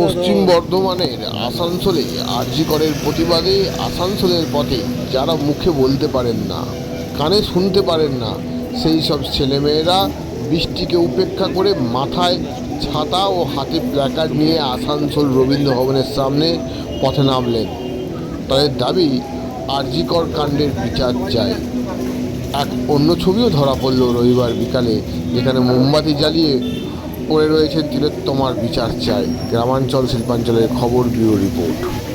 পশ্চিম বর্ধমানের আসানসোলে আরজিকরের প্রতিবাদে আসানসোলের পথে যারা মুখে বলতে পারেন না, কানে শুনতে পারেন না, সেই সব ছেলেমেয়েরা বৃষ্টিকে উপেক্ষা করে মাথায় ছাতা ও হাতে প্ল্যাকার্ড নিয়ে আসানসোল রবীন্দ্র ভবনের সামনে পথে নামলেন। তাদের দাবি, আরজিকর কাণ্ডের বিচার চাই। এক অন্য ছবিও ধরা পড়ল রবিবার বিকালে, যেখানে মোমবাতি জ্বালিয়ে পড়ে রয়েছেন তিলোত্তমার বিচার চাই। গ্রামাঞ্চল শিল্পাঞ্চলের খবর ব্যুরো রিপোর্ট।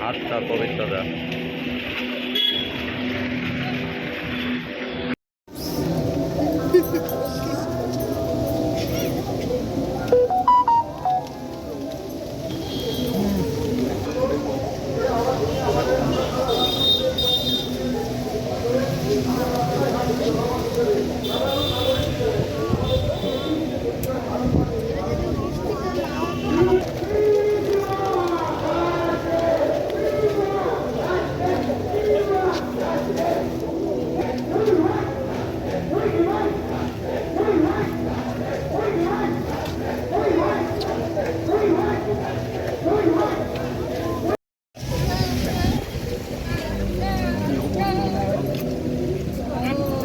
হাতটা পবিত্রতা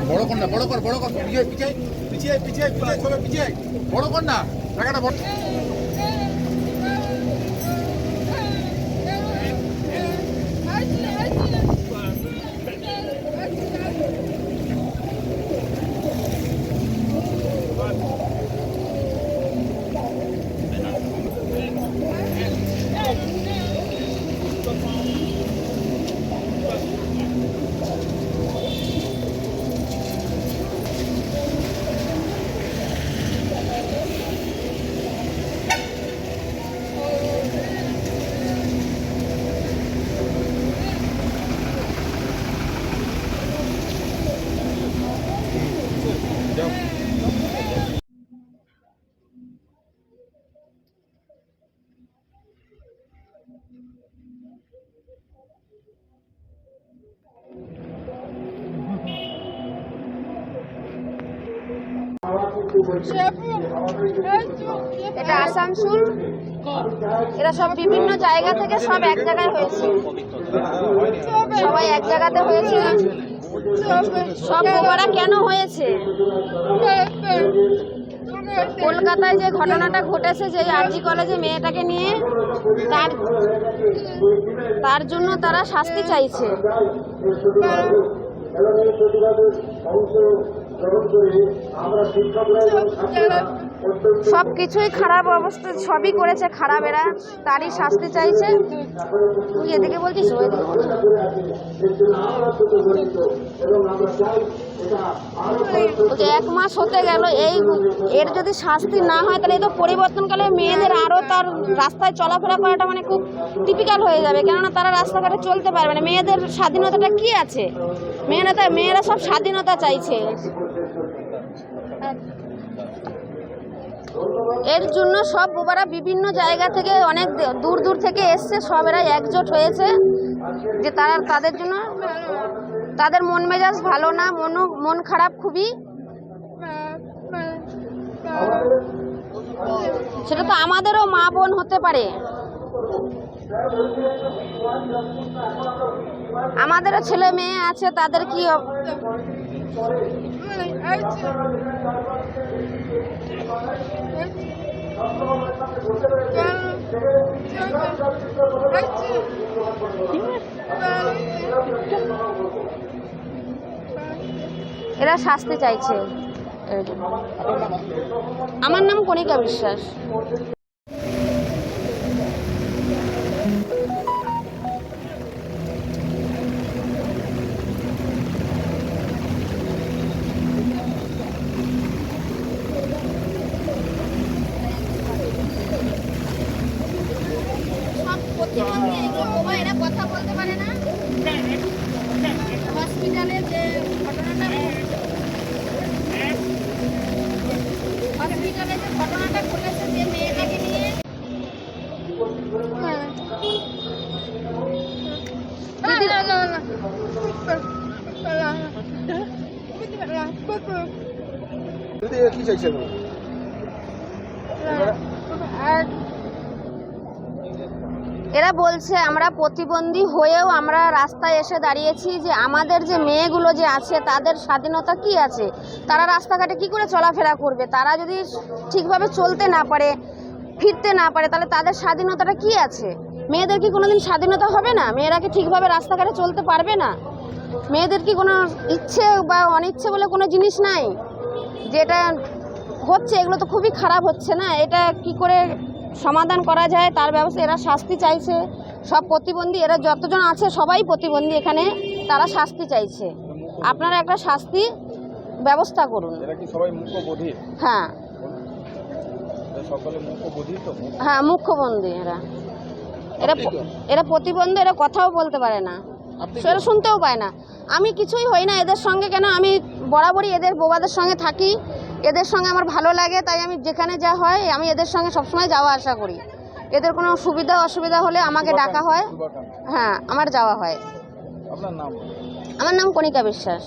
বড় কর না বড় কর বড় কর পিছিয়ে পিছিয়ে পিছিয়ে পিছিয়ে চলে পিছিয়ে বড় কর না টাকাটা বড় এটা আসানসোল। এরা সব বিভিন্ন জায়গা থেকে সব এক জায়গায় হয়েছে। সবাই এক জায়গাতে হয়েছে। সব বোমারা কেন হয়েছে? কলকাতায় যে ঘটনাটা ঘটেছে, যে আরজি কলেজে মেয়েটাকে নিয়ে, তার তার জন্য তারা শাস্তি চাইছে। সব কিছুই খারাপ অবস্থা সবই করেছে খারাপ এরা তারই শাস্তি চাইছে। তুই এদিকে বলছিস এক মাস হতে গেল এই এর যদি শাস্তি না হয় তাহলে এই তো পরিবর্তনকালে মেয়েদের আরও তার রাস্তায় চলাফেরা করাটা মানে খুব টিপিক্যাল হয়ে যাবে। কেননা তারা রাস্তাঘাটে চলতে পারবে না। মেয়েদের স্বাধীনতাটা কি আছে? মেয়েরা তা- মেয়েরা সব স্বাধীনতা চাইছে। এর জন্য সব বোবারা বিভিন্ন জায়গা থেকে অনেক দূর দূর থেকে এসছে, সব এরা একজোট হয়েছে, যে তারা তাদের জন্য, তাদের মন মেজাজ ভালো না মন মন খারাপ খুবই। সেটা তো আমাদেরও মা বোন হতে পারে। আমাদেরও ছেলে মেয়ে আছে তাদের কি এরা শাস্তি চাইছে। আমার নাম কণিকা বিশ্বাস। এরা বলছে, আমরা প্রতিবন্ধী হয়েও আমরা রাস্তায় এসে দাঁড়িয়েছি যে আমাদের যে মেয়েগুলো যে আছে, তাদের স্বাধীনতা কি আছে? তারা রাস্তাঘাটে কি করে চলাফেরা করবে? তারা যদি ঠিকভাবে চলতে না পারে, ফিরতে না পারে, তাহলে তাদের স্বাধীনতাটা কি আছে? মেয়েদের কি কোনোদিন স্বাধীনতা হবে না? মেয়েরা কি ঠিকভাবে রাস্তাঘাটে চলতে পারবে না? মেয়েদের কি কোনো ইচ্ছে বা অনিচ্ছে বলে কোনো জিনিস নাই? যেটা হচ্ছে এগুলো তো খুবই খারাপ হচ্ছে না? এটা কি করে সমাধান করা যায়? তার ব্যবস্থা এরা শাস্তি চাইছে। সব প্রতিবন্ধী এরা যতজন আছে সবাই প্রতিবন্ধী এখানে তারা শাস্তি চাইছে। আপনারা একটা শাস্তি ব্যবস্থা করুন। হ্যাঁ। হ্যাঁ মুখ্যবন্ধী এরা। এরা এরা প্রতিবন্ধী এরা কথাও বলতে পারে না। সেটা শুনতেও পায় না। আমি কিছুই হই না এদের সঙ্গে কেন? আমি বরাবরই এদের বোবাদের সঙ্গে থাকি। এদের সঙ্গে আমার ভালো লাগে তাই আমি যেখানে যা হয় আমি এদের সঙ্গে সবসময় যাওয়া আসা করি। এদের কোনো সুবিধা অসুবিধা হলে আমাকে ডাকা হয়। হ্যাঁ আমার যাওয়া হয়। আমার নাম কণিকা বিশ্বাস।